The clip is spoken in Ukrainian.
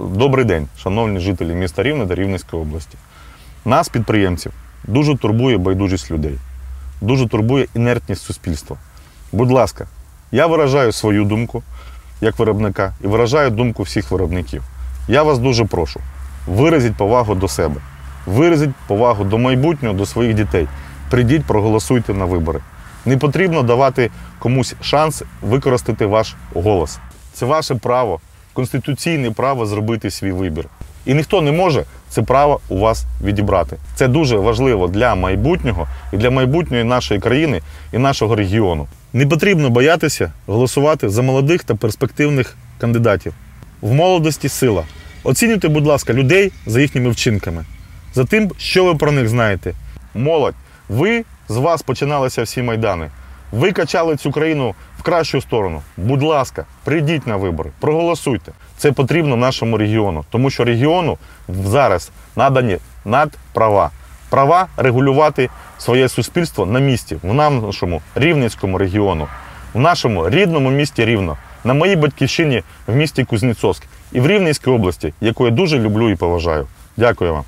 Добрий день, шановні жителі міста Рівне та Рівненської області. Нас, підприємців, дуже турбує байдужість людей, дуже турбує інертність суспільства. Будь ласка, я виражаю свою думку як виробника і виражаю думку всіх виробників. Я вас дуже прошу, виразіть повагу до себе, виразіть повагу до майбутнього, до своїх дітей. Прийдіть, проголосуйте на вибори. Не потрібно давати комусь шанс використати ваш голос. Це ваше право, конституційне право зробити свій вибір. І ніхто не може це право у вас відібрати. Це дуже важливо для майбутнього і для майбутньої нашої країни і нашого регіону. Не потрібно боятися голосувати за молодих та перспективних кандидатів. В молодості сила. Оцінюйте, будь ласка, людей за їхніми вчинками, за тим, що ви про них знаєте. Молодь, ви з вас починалися всі майдани. Ви качали цю країну в кращу сторону. Будь ласка, прийдіть на вибори, проголосуйте. Це потрібно нашому регіону, тому що регіону зараз надані надправа. Права регулювати своє суспільство на місці, в нашому рівненському регіону, в нашому рідному місті Рівно, на моїй батьківщині в місті Кузнєцовськ і в Рівненській області, яку я дуже люблю і поважаю. Дякую вам.